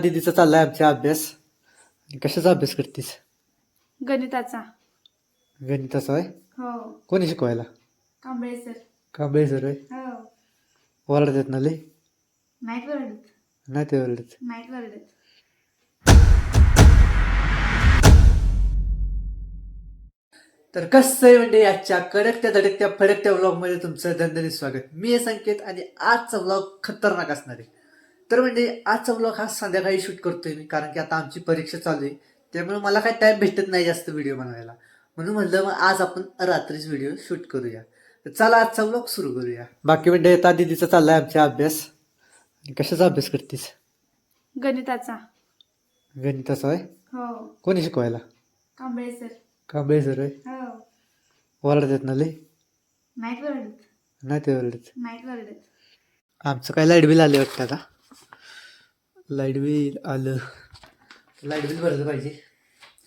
दीदीचा चाललाय आमचा अभ्यास. कशाचा अभ्यास करतीस? गणिताचा. गणिताचा आहे हो. कोणी शिकवायला? कांबळे सर. कांबळे सर आहे हो. ओरडतात ना वरडत नाही ते ओरडत. नाईट वरडत तर कसं आहे म्हणजे आजच्या कडकत्या धडकत्या फडकत्या व्लॉगमध्ये तुमचं धनधनी स्वागत. मी आहे संकेत आणि आजचा व्लॉग खतरनाक असणार आहे. तर म्हणजे आजचा व्लॉग हा संध्याकाळी शूट करतोय मी कारण की आता आमची परीक्षा चालू आहे. त्यामुळे मला काही टाईम भेटत नाही जास्त व्हिडिओ बनवायला. म्हणून म्हणलं मग आज आपण रात्रीच व्हिडिओ शूट करूया. तर चला आजचा व्लॉग सुरू करूया. बाकी म्हणजे आता दीदीचा चाललाय आमचा अभ्यास. कशाचा अभ्यास करतीस? गणिताचा. गणिताचा आहे हो. कोणी शिकवायला? कांबळे सर. कांबळे सर आहे हो. ओरडतात ना लय नाईट वरडत नाही ते ओरडत. नाईट वरडत आमचं काय लाइट बिल आलं वाटतं आता. लाइट बिल आलं. लाइट बिल भरलं पाहिजे.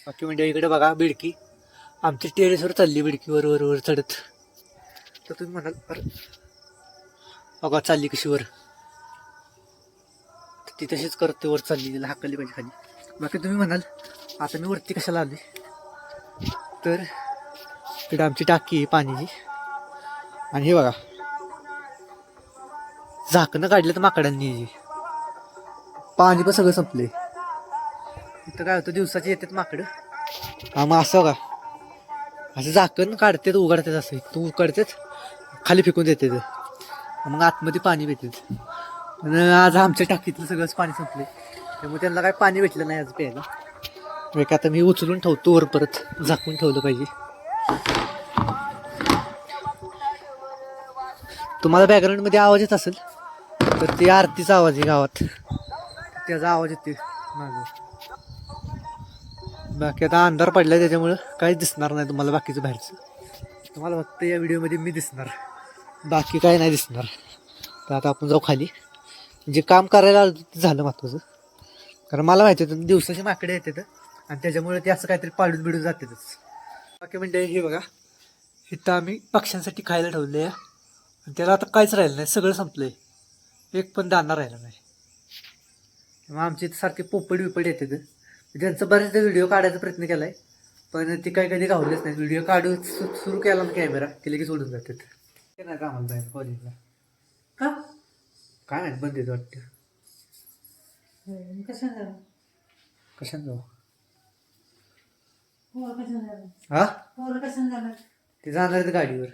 बाकी म्हणजे इकडे बघा बिडकी. आमची टेरेसवर चालली बिडकी वर वर वर चढत. तर तुम्ही म्हणाल अरे. बघा चालली कशी वर. तर ती तशीच करते वर चालली तिला हाकलली पाहिजे खाली. बाकी तुम्ही म्हणाल आता मी वरती कशाला आली तर इकडे आमची टाकी आहे पाण्याची. आणि हे बघा. झाकणं काढलं तर माकडांनी. पाणी पण सगळं संपले इथं काय होतं दिवसाचे येतात माकडं. हा मग असं का असं झाकण काढतात उघडतात असं. तू उघडतात खाली फेकून देते मग आतमध्ये पाणी भेटतात आणि आज आमच्या टाकीतलं सगळंच पाणी संपले त्यामुळे त्यांना काय पाणी भेटलं नाही आज प्यायला. मग आता मी उचलून ठेवतो वर परत झाकून ठेवलं पाहिजे. तुम्हाला बॅकग्राऊंडमध्ये आवाज येत असेल तर ते आरतीचा आवाज आहे गावात. त्याचा आवाज येते मागे बाकी आता अंधार पडला त्याच्यामुळं काहीच दिसणार नाही तुम्हाला बाकीचं बाहेरचं. तुम्हाला फक्त या व्हिडिओमध्ये मी दिसणार. बाकी काय नाही दिसणार. तर आता आपण जाऊ खाली. जे काम करायला आलं ते झालं महत्त्वाचं कारण मला माहिती होतं दिवसाची माकडे येतात आणि त्याच्यामुळे ते असं काहीतरी पाडून बिडून जातातच. बाकी म्हणजे हे बघा इथं आम्ही पक्ष्यांसाठी खायला ठेवलं आहे आणि त्याला आता काहीच राहिलं नाही सगळं संपलं आहे एक पण दाना राहिला नाही. मग आमच्या इथं सारखे पोपट बिपट येतात त्यांचा बरेचदा व्हिडिओ काढायचा प्रयत्न केलाय पण ती काही कधी गावलेच नाही. व्हिडिओ काढू सु- सुरू केला ना कॅमेरा की लगेच सोडून जातात ते. नाही कामाला जायचं कॉलेजला का? काय माहिती बंद येतं वाटतं. कशाने जाऊ हा? ते जाणार आहेत गाडीवर.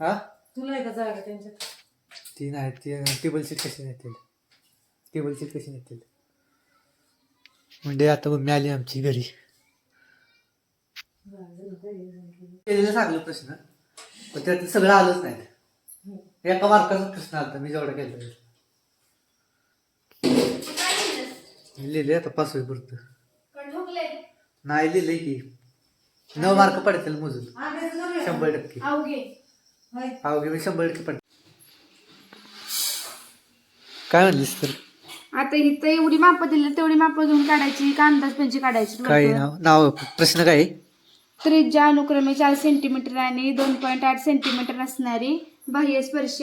हा? ती नाही ती टेबल सीट कशी नेतील? टेबल सीट कशी नेतील? म्हणजे आता मम्मी आली आमची घरी. केलेलं सांगलं प्रश्न. पण त्यात सगळं आलंच नाही. एका मार्काचा प्रश्न आला मी जेवढा केलं लिहिले आता पाचवी पुरतं नाही लिहिलंय की. नऊ मार्क पडतील मोजून. शंभर टक्के. अवघे. मी शंभर टक्के पड काय म्हणलीस तर? आता इथं एवढी माप दिली तेवढी माप घेऊन काढायची का अंदाज पंची काढायची काय नाव नाव प्रश्न काय? आहे? त्रिज्या अनुक्रमे चार सेंटीमीटर आणि दोन पॉईंट आठ सेंटीमीटर असणारी बाह्य स्पर्श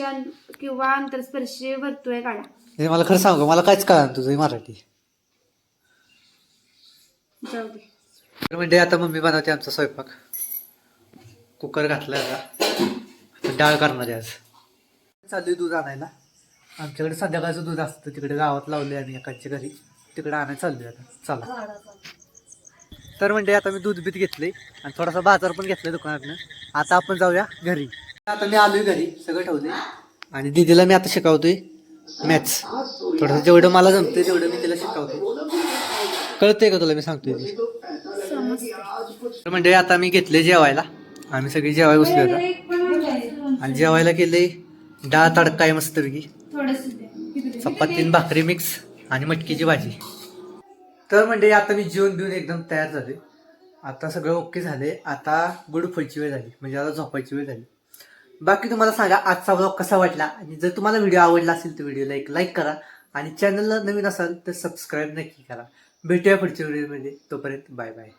किंवा आंतरस्पर्शी वर्तुळे काढा. हे मला खरं सांगू मला काहीच कळा तुझं हे मराठी. जाऊ दे. तर म्हणजे आता मम्मी बनवते आमचा स्वयंपाक. कुकर घातला आता. आता डाळ करणार आहे आज. चालू दूध आणायला. आमच्याकडे संध्याकाळचं दूध असतं. तिकडे गावात लावले आम्ही एकाच्या घरी. तिकडे आणायला चाललोय आता. चला. तर म्हणजे आता मी दूध बीत घेतले आणि थोडासा बाजार पण घेतलाय दुकानातनं. आता आपण जाऊया घरी. आता मी आलोय घरी सगळं ठेवले आणि दीदीला मी आता शिकवतोय मॅथ्स थोडंसं जेवढं मला जमतंय तेवढं मी तिला शिकवतो कळतंय का तुला मी सांगतोय ते? तर म्हणजे आता मी घेतले जेवायला. आम्ही सगळी जेवाय बसले होता आणि जेवायला केले डाळ तडका आहे मस्तपैकी. चपाती भाकरी मिक्स आणि मटकीची भाजी. तर म्हणजे आता मी जेवण बिवून एकदम तयार झाले आता सगळं ओके झाले आता गुड फुलची वेळ झाली. म्हणजे आता झोपायची वेळ झाली. बाकी तुम्हाला सांगा आजचा ब्लॉग कसा वाटला? आणि जर तुम्हाला व्हिडिओ आवडला असेल तर व्हिडिओला एक लाईक करा. आणि चॅनलला नवीन असाल तर सबस्क्राईब नक्की करा. भेटूया पुढच्या व्हिडिओमध्ये तोपर्यंत बाय बाय